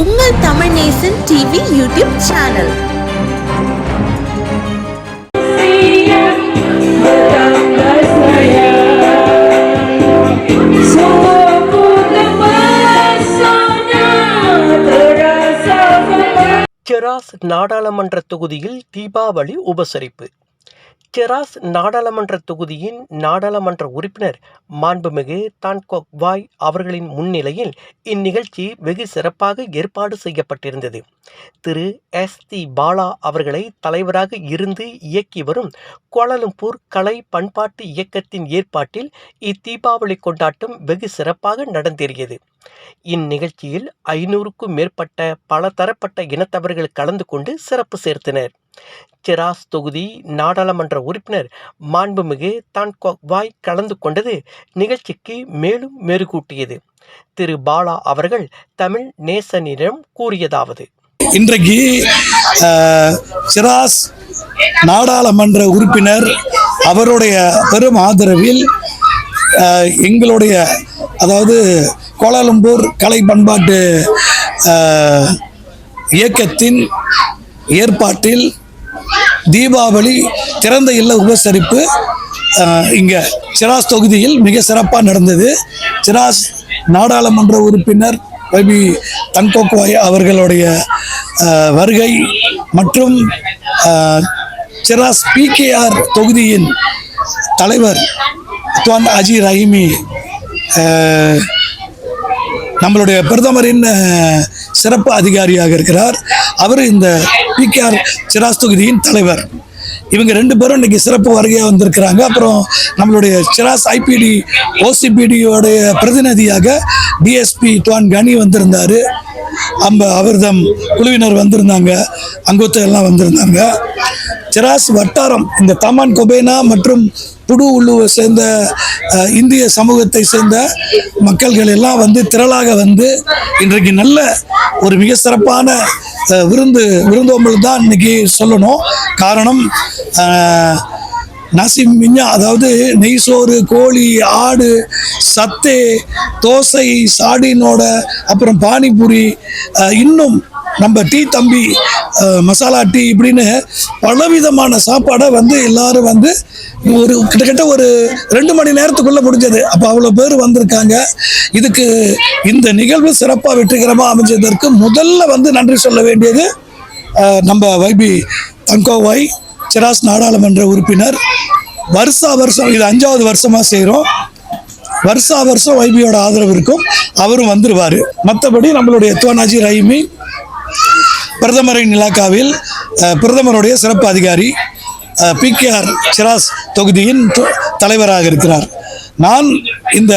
உங்கள் Tamil Nesan TV YouTube channel Cheras நாடாளுமன்ற தொகுதியில் தீபாவளி உபசரிப்பு. செராஸ் நாடாளுமன்ற தொகுதியின் நாடாளுமன்ற உறுப்பினர் மாண்புமிகு தான் வாய் அவர்களின் முன்னிலையில் இந்நிகழ்ச்சி வெகு சிறப்பாக ஏற்பாடு செய்யப்பட்டிருந்தது. திரு. எஸ். தி பாலா அவர்களை தலைவராக இருந்து இயக்கி வரும் கோலாலம்பூர் கலை பண்பாட்டு இயக்கத்தின் ஏற்பாட்டில் இத்தீபாவளி கொண்டாட்டம் வெகு சிறப்பாக நடந்தேறியது. இந்நிகழ்ச்சியில் ஐநூறுக்கும் மேற்பட்ட பல தரப்பட்ட இனத்தவர்கள் கலந்து கொண்டு சிறப்பு சேர்த்தனர். செராஸ் தொகுதி நாடாளுமன்ற உறுப்பினர் மாண்புமிகு தான்கோக் கலந்து கொண்டது நிகழ்ச்சிக்கு மேலும் மெருகூட்டியது. திரு. பாலா அவர்கள் தமிழ் நேசனிடம் கூறியதாவது. இன்றைக்கு சிராஸ் நாடாளுமன்ற உறுப்பினர் அவருடைய பெரும் ஆதரவில் அஹ், எங்களுடைய அதாவது கோலாலம்பூர் கலை பண்பாட்டு இயக்கத்தின் ஏற்பாட்டில் தீபாவளி திறந்த இல்ல உபசரிப்பு இங்கே சிராஸ் தொகுதியில் மிக சிறப்பாக நடந்தது. சிராஸ் நாடாளுமன்ற உறுப்பினர் பபி தன்கோக்வாய் அவர்களுடைய வருகை மற்றும் சிராஸ் பிகேஆர் தொகுதியின் தலைவர் துவான் அஜி ரஹீமி நம்மளுடைய பிரதமரின் சிறப்பு அதிகாரியாக இருக்கிறார்? அவர் இந்த பிகேஆர் சிராஸ் தொகுதியின் தலைவர். இவங்க ரெண்டு பேரும் இன்னைக்கு சிறப்பு வருகையாக வந்திருக்கிறாங்க. அப்புறம் நம்மளுடைய சிராஸ் ஐபிடி ஓசிபிடியோடைய பிரதிநிதியாக டிஎஸ்பி துவான் கனி வந்திருந்தாரு. அம்ப அவர்தம் குழுவினர் வந்திருந்தாங்க. அங்கொத்த எல்லாம் வந்திருந்தாங்க. ஜெராஸ் வட்டாரம் இந்த தமான் கொபேனா மற்றும் புடு உள்ளுவை சேர்ந்த இந்திய சமூகத்தை சேர்ந்த மக்கள்கள் எல்லாம் வந்து திரளாக வந்து இன்றைக்கு நல்ல ஒரு மிக சிறப்பான விருந்து விருந்தோம்பல் தான் இன்னைக்கு சொல்லணும். காரணம் நசி மிஞ்சா அதாவது நெய் சோறு கோழி ஆடு சத்தே தோசை சாடினோட அப்புறம் பானிபூரி இன்னும் நம்ம டீ தம்பி மசாலா டீ இப்படின்னு பலவிதமான சாப்பாடை வந்து எல்லாரும் வந்து ஒரு கிட்டத்தட்ட ஒரு ரெண்டு மணி நேரத்துக்குள்ளே முடிஞ்சது. அப்போ அவ்வளோ பேர் வந்திருக்காங்க. இதுக்கு இந்த நிகழ்வு சிறப்பாக வெற்றிகரமாக அமைஞ்சதற்கு முதல்ல வந்து நன்றி சொல்ல வேண்டியது நம்ம வைபி தங்கோவாய் சிராஸ் நாடாளுமன்ற உறுப்பினர். வருஷா வருஷம் இது அஞ்சாவது வருஷமாக செய்கிறோம் வருஷா வருஷம் வைபியோட ஆதரவு இருக்கும். அவரும் வந்துடுவார் மற்றபடி நம்மளுடைய துவனாஜி ரஹிமி பிரதமரின் இலாக்காவில் பிரதமருடைய சிறப்பு அதிகாரி பிகேஆர் சிராஸ் தொகுதியின் தலைவராக இருக்கிறார். நான் இந்த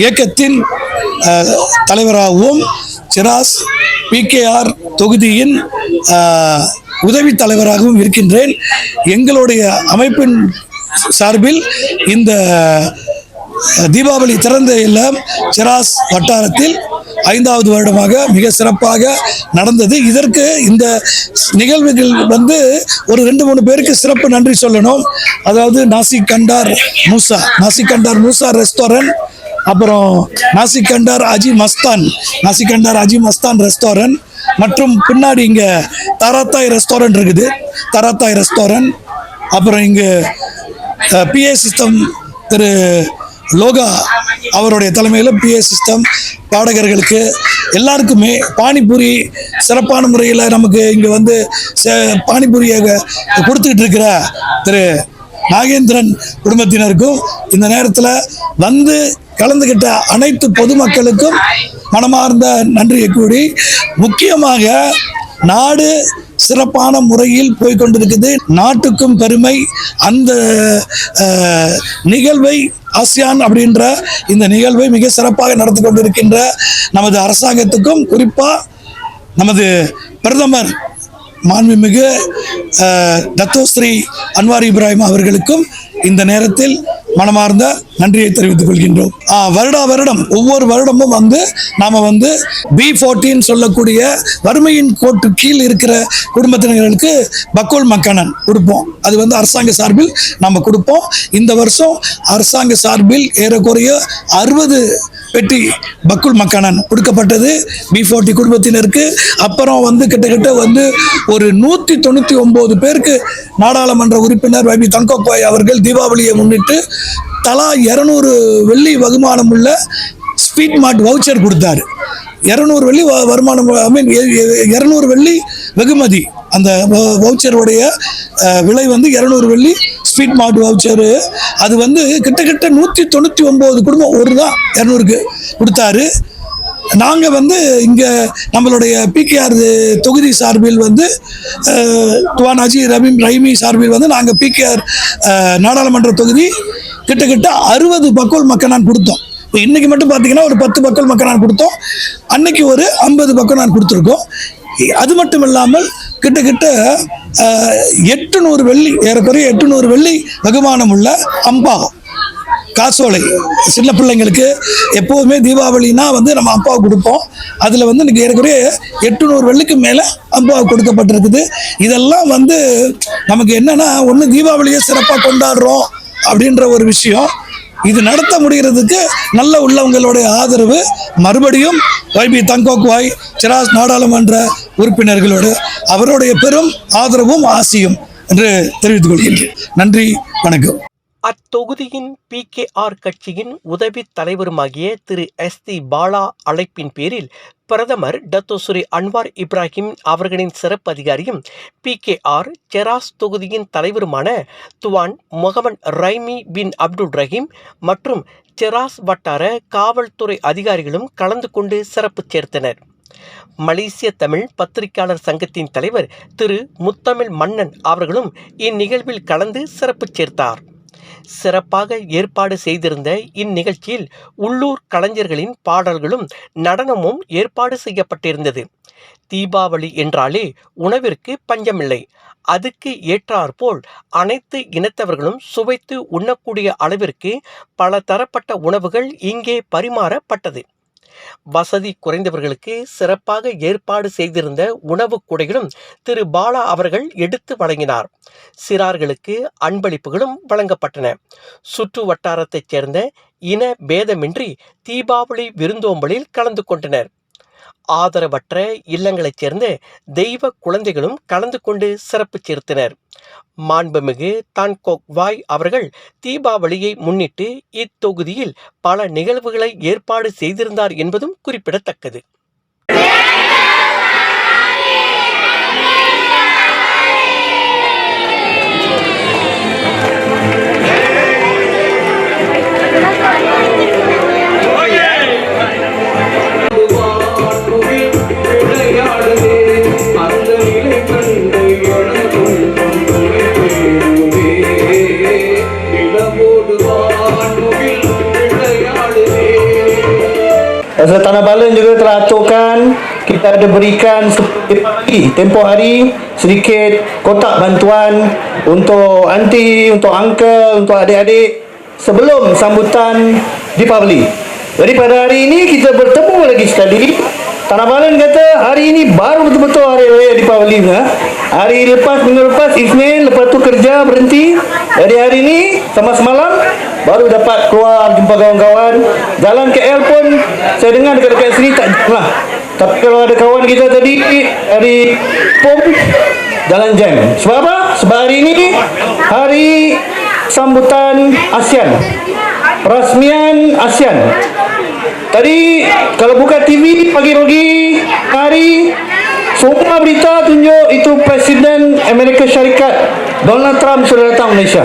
இயக்கத்தின் தலைவராகவும் சிராஸ் பிகேஆர் தொகுதியின் உதவி தலைவராகவும் இருக்கின்றேன். எங்களுடைய அமைப்பின் சார்பில் இந்த தீபாவளி திறந்த இல்லம் சிராஸ் வட்டாரத்தில் ஐந்தாவது வருடமாக மிக சிறப்பாக நடந்தது. இதற்கு இந்த நிகழ்வுகள் வந்து ஒரு ரெண்டு மூணு பேருக்கு சிறப்பு நன்றி சொல்லணும். அதாவது நாசிக் கண்டார் மூசா நாசிக் கண்டார் மூசா ரெஸ்டாரண்ட் அப்புறம் நாசிக் கண்டார் அஜி மஸ்தான் நாசிக் கண்டார் அஜி மஸ்தான் ரெஸ்டாரண்ட் மற்றும் பின்னாடி இங்கே தராத்தாய் ரெஸ்டாரண்ட் இருக்குது. தராத்தாய் ரெஸ்டாரண்ட் அப்புறம் இங்கே பிஏ சிஸ்டம் திரு லோகா அவருடைய தலைமையில் பிஏ சிஸ்டம் பாடகர்களுக்கு எல்லாருக்குமே பானிபூரி சிறப்பான முறையில் நமக்கு இங்கே வந்து ச- பானிபூரியை கொடுத்துக்கிட்டு இருக்கிற திரு நாகேந்திரன் குடும்பத்தினருக்கும் இந்த நேரத்தில் வந்து கலந்துக்கிட்ட அனைத்து பொதுமக்களுக்கும் மனமார்ந்த நன்றியை கூறி முக்கியமாக நாடு சிறப்பான முறையில் போய்கொண்டிருக்குது நாட்டுக்கும் பெருமை. அந்த நிகழ்வை ஆசியான் அப்படின்ற இந்த நிகழ்வை மிக சிறப்பாக நடத்தி கொண்டிருக்கின்ற நமது அரசாங்கத்துக்கும் குறிப்பாக நமது பிரதமர் மாண்புமிகு தத்தோஸ்ரீ அன்வார் இப்ராஹிம் அவர்களுக்கும் இந்த நேரத்தில் மனமார்ந்த நன்றியை தெரிவித்துக் கொள்கின்றோம். வருடா வருடம் ஒவ்வொரு வருடமும் வந்து நாம வந்து பி ஃபோர்டீன் சொல்லக்கூடிய வறுமையின் கோட்டு கீழ் இருக்கிற குடும்பத்தினர்களுக்கு பக்கோல் மக்கணன் கொடுப்போம். அது வந்து அரசாங்க சார்பில் நம்ம கொடுப்போம். இந்த வருஷம் அரசாங்க சார்பில் ஏறக்குறைய அறுபது பெட்டி பக்குல் மக்கானன் கொடுக்கப்பட்டது. பி ஃபோர்ட்டி குடும்பத்தினருக்கு. அப்புறம் வந்து கிட்டத்தட்ட வந்து ஒரு நூற்றி தொண்ணூற்றி ஒம்பது பேருக்கு நாடாளுமன்ற உறுப்பினர் வைபி தங்கோப்பாய் அவர்கள் தீபாவளியை முன்னிட்டு தலா இரநூறு வெள்ளி வருமானம் உள்ள ஸ்பீட் மார்ட் வவுச்சர் கொடுத்தாரு. இரநூறு வெள்ளி வ- வருமானம் ஐ மீன் இரநூறு வெள்ளி வெகுமதி. அந்த வவுச்சருடைய விலை வந்து இரநூறு வெள்ளி ஸ்வீட் மார்ட் வவுச்சரு அது வந்து கிட்டத்தட்ட நூற்றி தொண்ணூற்றி ஒம்பது குடும்பம் ஒரு தான் இரநூறுக்கு கொடுத்தாரு. நாங்கள் வந்து இங்கே நம்மளுடைய பிகேஆர் தொகுதி சார்பில் வந்து துவானாஜி துவான் ரபீம் ரைமி சார்பில் வந்து நாங்கள் பிகேஆர் நாடாளுமன்ற தொகுதி கிட்டத்தட்ட அறுபது பக்கோல் மக்கள் கொடுத்தோம். இப்போ இன்றைக்கி மட்டும் பார்த்தீங்கன்னா ஒரு பத்து பக்கம் மக்கள் கொடுத்தோம். அன்னைக்கு ஒரு ஐம்பது பக்கம் நான் கொடுத்துருக்கோம். அது மட்டும் இல்லாமல் கிட்டத்தட்ட எட்டுநூறு வெள்ளி ஏறக்குறைய எட்டுநூறு வெள்ளி வெகுமானம் உள்ள அம்பா காசோலை. சின்ன பிள்ளைங்களுக்கு எப்போதுமே தீபாவளினா வந்து நம்ம அப்பாவுக்கு கொடுப்போம். அதில் வந்து இன்றைக்கி ஏறக்குறைய எட்டுநூறு வெள்ளிக்கு மேலே அப்பாவுக்கு கொடுக்கப்பட்டிருக்குது. இதெல்லாம் வந்து நமக்கு என்னென்னா ஒன்று தீபாவளியை சிறப்பாக கொண்டாடுறோம் அப்படின்ற ஒரு விஷயம். இது நடத்த முடிகிறதுக்கு நல்ல உள்ளவங்களுடைய ஆதரவு. மறுபடியும் வைபி தங்கோக்வாய் சிராஸ் நாடாளுமன்ற உறுப்பினர்களோடு அவருடைய பெரும் ஆதரவும் ஆசியும் என்று தெரிவித்துக் கொள்கின்றேன். நன்றி வணக்கம். அத்தொகுதியின் பிகேஆர் கட்சியின் உதவி தலைவருமாகிய திரு எஸ் தி பாலா அழைப்பின் பேரில் பிரதமர் டத்தோசுரி அன்வார் இப்ராஹிம் அவர்களின் சிறப்பு அதிகாரியும் பிகேஆர் செராஸ் தொகுதியின் தலைவருமான துவான் முகமன் ரைமி பின் அப்துல் ரஹீம் மற்றும் செராஸ் வட்டார காவல்துறை அதிகாரிகளும் கலந்து கொண்டு சிறப்பு சேர்த்தனர். மலேசிய தமிழ் பத்திரிகையாளர் சங்கத்தின் தலைவர் திரு முத்தமிழ் மன்னன் அவர்களும் இந்நிகழ்வில் கலந்து சிறப்பு சேர்த்தார். சிறப்பாக ஏற்பாடு செய்திருந்த இந்நிகழ்ச்சியில் உள்ளூர் கலைஞர்களின் பாடல்களும் நடனமும் ஏற்பாடு செய்யப்பட்டிருந்தது. தீபாவளி என்றாலே உணவிற்கு பஞ்சமில்லை. அதுக்கு ஏற்றாற்போல் அனைத்து இனத்தவர்களும் சுவைத்து உண்ணக்கூடிய அளவிற்கு பல தரப்பட்ட உணவுகள் இங்கே பரிமாறப்பட்டது. வசதி குறைந்தவர்களுக்கு சிறப்பாக ஏற்பாடு செய்திருந்த உணவுக் கூடைகளும் திரு பாலா அவர்கள் எடுத்து வழங்கினார். சிறார்களுக்கு அன்பளிப்புகளும் வழங்கப்பட்டன. சுற்று வட்டாரத்தைச் சேர்ந்த இன பேதமின்றி தீபாவளி விருந்தோம்பலில் கலந்து கொண்டனர். ஆதரவற்ற இல்லங்களைச் சேர்ந்த தெய்வ குழந்தைகளும் கலந்து கொண்டு சிறப்பு சேர்த்தனர். மாண்புமிகு தான்கோக் வாய் அவர்கள் தீபாவளியை முன்னிட்டு இத்தொகுதியில் பல நிகழ்வுகளை ஏற்பாடு செய்திருந்தார் என்பதும் குறிப்பிடத்தக்கது. Rasa Tanah Balan juga telah aturkan kita ada berikan tempoh hari sedikit kotak bantuan untuk aunty, untuk uncle, untuk adik-adik sebelum sambutan Deepavali. Jadi pada hari ini kita bertemu lagi sekali. Tanah Balan kata hari ini baru betul-betul hari raya Deepavali ha? Hari lepas minggu lepas Isnin lepas tu kerja berhenti. Jadi hari ini sama semalam baru dapat keluar jumpa kawan-kawan. Jalan KL pun saya dengar dekat-dekat sini tak jam lah. Tapi kalau ada kawan kita tadi dari POM jalan jam. Sebab apa? Sebab hari ini hari sambutan ASEAN. Perasmian ASEAN. Tadi kalau buka TV pagi-pagi hari semua berita tunjuk itu Presiden Amerika Syarikat Donald Trump sudah datang Malaysia.